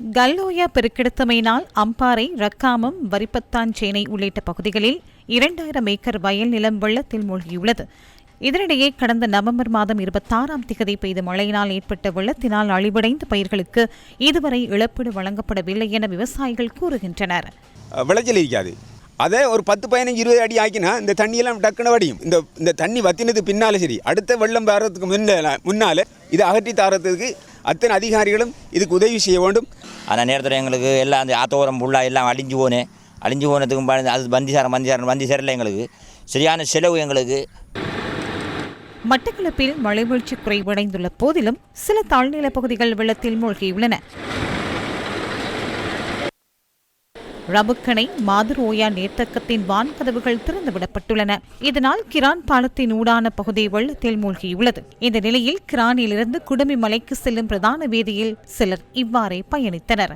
கல்லோயா பெருக்கெடுத்தமையினால் அம்பாறை ரக்காமம் வரிப்பத்தாஞ்சேனை உள்ளிட்ட பகுதிகளில் இரண்டாயிரம் ஏக்கர் வயல் நிலம் வெள்ளத்தில் மூழ்கியுள்ளது. இதனிடையே கடந்த நவம்பர் மாதம் இருபத்தாறாம் திகதி பெய்த மழையினால் ஏற்பட்ட வெள்ளத்தினால் அழிவடைந்த பயிர்களுக்கு இதுவரை இழப்பீடு வழங்கப்படவில்லை என விவசாயிகள் கூறுகின்றனர். விளைச்சல் இருக்காது. அதே ஒரு பத்து பதினஞ்சு இருபது அடி ஆக்கினா இந்த தண்ணியெல்லாம் டக்குன்னு வடியும். இந்த இந்த தண்ணி வத்தினது பின்னாலே சரி அடுத்த வெள்ளம் வர்றதுக்கு முன்னால முன்னால் இதை அகற்றி தாரத்துக்கு அத்தனை அதிகாரிகளும் இதுக்கு உதவி செய்ய வேண்டும். அந்த நேரத்தில் எங்களுக்கு எல்லாம் அந்த ஆத்தோரம் ஃபுல்லாக எல்லாம் அழிஞ்சு போனேன் அழிஞ்சு போனதுக்கும் அது வந்தி சாரம் வந்தி சாரம் வந்தி சேரலை எங்களுக்கு. சரியான செலவு எங்களுக்கு. மட்டக்களப்பில் மழைவீழ்ச்சி குறைவடைந்துள்ள போதிலும் சில தாழ்நில பகுதிகள் வெள்ளத்தில் மூழ்கியுள்ளன. ரபுக்கணை மாதுரோயா நீர்த்தக்கத்தின் வான்கதவுகள் திறந்துவிடப்பட்டுள்ளன. இதனால் கிரான் பாலத்தின் ஊடான பகுதி வெள்ளத்தில் மூழ்கியுள்ளது. இந்த நிலையில் கிரானிலிருந்து குடுமி மலைக்கு செல்லும் பிரதான வீதியில் சிலர் இவ்வாறே பயணித்தனர்.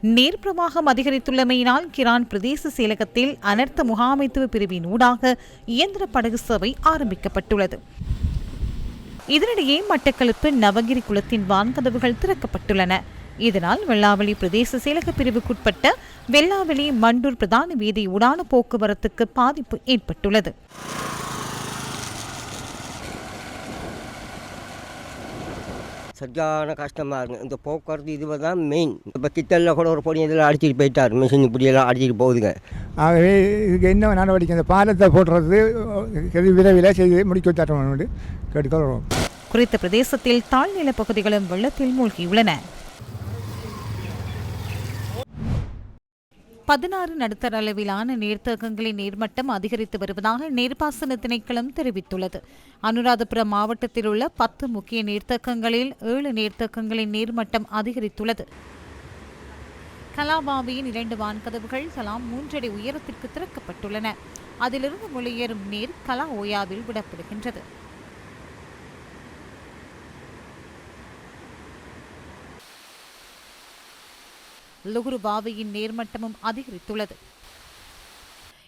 நீர் பிரவாகம் அதிகரித்துள்ளமையினால் கிரான் பிரதேச செயலகத்தில் அனர்த்த முகாமைத்துவ பிரிவின் ஊடாக இயந்திர படகு சேவை ஆரம்பிக்கப்பட்டுள்ளது. இதனிடையே மட்டக்களப்பு நவகிரி குளத்தின் வான்கதவுகள் திறக்கப்பட்டுள்ளன. இதனால் வெள்ளாவளி பிரதேச செயலக பிரிவுக்குட்பட்ட வெள்ளாவளி மண்டூர் பிரதான வீதி உடான போக்குவரத்துக்கு பாதிப்பு ஏற்பட்டுள்ளது. சரியான கஷ்டமாக இருக்கும் இந்த போக்குவரத்து இதுவே தான் மெயின் இப்போ கிட்டலில் கூட ஒரு பொடி இதெல்லாம் அடிச்சிட்டு போயிட்டார். மிஷின் இப்படியெல்லாம் அடிச்சிட்டு போகுதுங்க. ஆகவே இதுக்கு என்ன நடவடிக்கை? இந்த பாலத்தை போடுறது இது விரைவில் செய்து முடிக்க தரணும் கேட்டுக்கொள்கிறோம். குறித்த பிரதேசத்தில் தாழ்நில பகுதிகளும் வெள்ளத்தில் மூழ்கியுள்ளன. பதினாறு நடுத்தர அளவிலான நீர்த்தேக்கங்களின் நீர்மட்டம் அதிகரித்து வருவதாக நீர்ப்பாசன திணைக்களம் தெரிவித்துள்ளது. அனுராதபுரம் மாவட்டத்தில் உள்ள பத்து முக்கிய நீர்த்தேக்கங்களில் ஏழு நீர்த்தேக்கங்களின் நீர்மட்டம் அதிகரித்துள்ளது. கலாபாவியின் இரண்டு வான்கதவுகள் தலா மூன்றடி உயரத்திற்கு திறக்கப்பட்டுள்ளன. அதிலிருந்து வெளியேறும் நீர் கலா ஓயாவில் விடப்படுகின்றது. லுகுரு பாவியின் நேர்மட்டமும் அதிகரித்துள்ளது.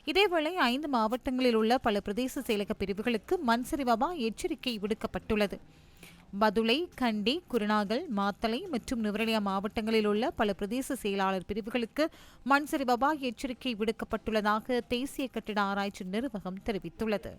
இதேவேளை ஐந்து மாவட்டங்களில் உள்ள பல பிரதேச செயலக பிரிவுகளுக்கு மண்சரிவபா எச்சரிக்கை விடுக்கப்பட்டுள்ளது. பதுளை கண்டி குருநாகல் மாத்தளை மற்றும் நுவரெலியா மாவட்டங்களில் உள்ள பல பிரதேச செயலாளர் பிரிவுகளுக்கு மன்சரிபபா எச்சரிக்கை விடுக்கப்பட்டுள்ளதாக தேசிய கட்டிட ஆராய்ச்சி நிர்வாகம் தெரிவித்துள்ளது.